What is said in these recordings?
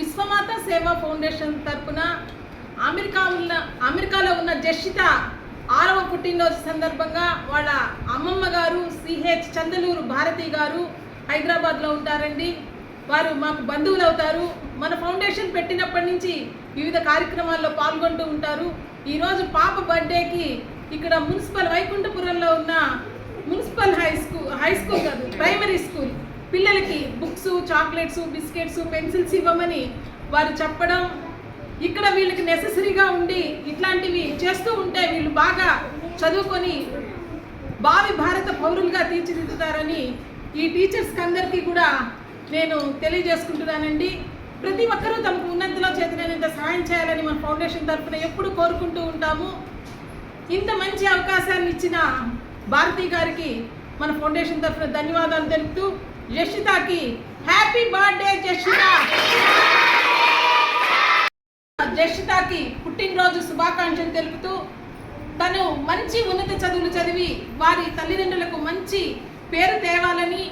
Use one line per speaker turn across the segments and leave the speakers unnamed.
విశ్వమాత సేవా ఫౌండేషన్ తరపున అమెరికా ఉన్న అమెరికాలో ఉన్న జషిత ఆరవ పుట్టినరోజు సందర్భంగా వాళ్ళ అమ్మమ్మ గారు సిహెచ్ చందలూరు భారతి గారు హైదరాబాద్లో ఉంటారండి. వారు మాకు బంధువులు అవుతారు. మన ఫౌండేషన్ పెట్టినప్పటి నుంచి వివిధ కార్యక్రమాల్లో పాల్గొంటూ ఉంటారు. ఈరోజు పాప బర్త్డేకి ఇక్కడ మున్సిపల్ వైకుంఠపురంలో ఉన్న municipal high school high school కాదు ప్రైమరీ స్కూల్. పిల్లలకి బుక్స్ చాక్లెట్స్ బిస్కెట్స్ పెన్సిల్స్ ఇవ్వమని వారు చెప్పడం ఇక్కడ వీళ్ళకి నెససరీగా ఉండి ఇట్లాంటివి చేస్తూ ఉంటే వీళ్ళు బాగా చదువుకొని భావి భారత పౌరులుగా తీర్చిదిద్దుతారని ఈ టీచర్స్కి అందరికీ కూడా నేను తెలియజేసుకుంటున్నానండి. ప్రతి ఒక్కరూ తమకు ఉన్నంతలో చేతనైనంత సహాయం చేయాలని మన ఫౌండేషన్ తరఫున ఎప్పుడు కోరుకుంటూ ఉంటాము. ఇంత మంచి అవకాశాన్ని ఇచ్చిన భారతి గారికి మన ఫౌండేషన్ తరఫున ధన్యవాదాలు తెలుపుతూ జషితాకి హ్యాపీ బర్త్డే జషిత జషితాకి పుట్టినరోజు శుభాకాంక్షలు తెలుపుతూ తను మంచి ఉన్నత చదువులు చదివి వారి తల్లిదండ్రులకు మంచి పేరు తేవాలని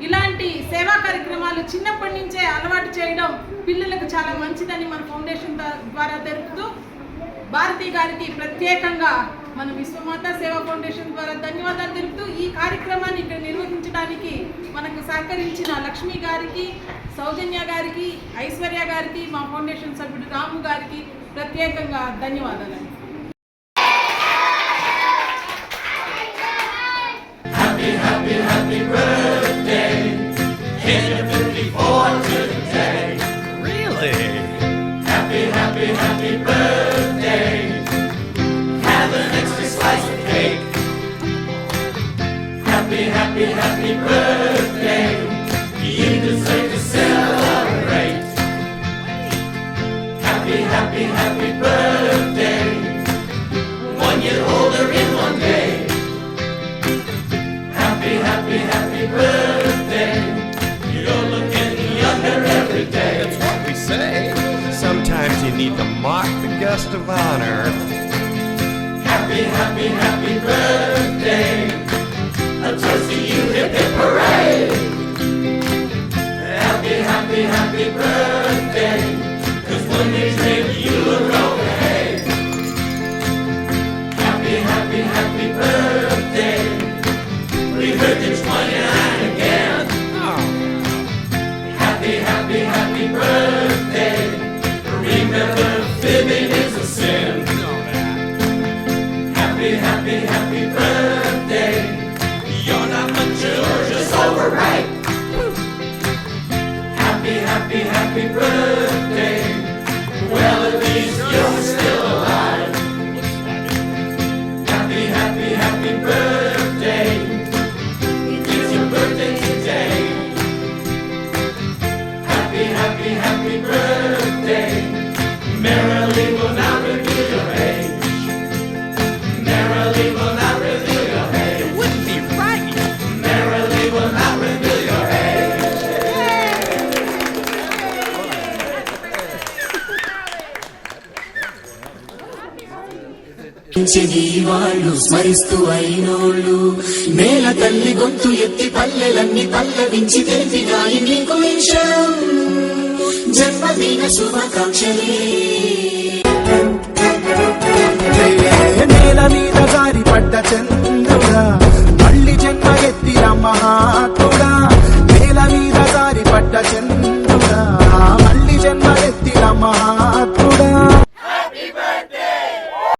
ఇలాంటి సేవా కార్యక్రమాలు చిన్నప్పటి నుంచే అలవాటు చేయడం పిల్లలకు చాలా మంచిదని మన ఫౌండేషన్ ద్వారా తెలుపుతూ భారతి గారికి ప్రత్యేకంగా మన విశ్వమాత సేవా ఫౌండేషన్ ద్వారా ధన్యవాదాలు తెలుపుతూ ఈ మనకు సహకరించిన లక్ష్మి గారికి సౌజన్య గారికి ఐశ్వర్య గారికి మా ఫౌండేషన్ సభ్యుడు రాము గారికి ప్రత్యేకంగా ధన్యవాదాలు?
Happy, happy, happy birthday. Happy, happy, birthday. One year older in one day. Happy, happy, happy birthday. You're looking younger every day.
That's what we say. Sometimes you need to mock the guest of honor.
Happy, happy, happy birthday. A toast to you,
వాళ్ళు స్మరిస్తూ అయినోళ్ళు. నేల తల్లి గొంతు ఎత్తి పల్లెలన్నీ పల్లవించి తెలిపినాయి నీకు జన్మదిన శుభాకాంక్షలే.
నేల మీద జారి పడ్డ చంద్ర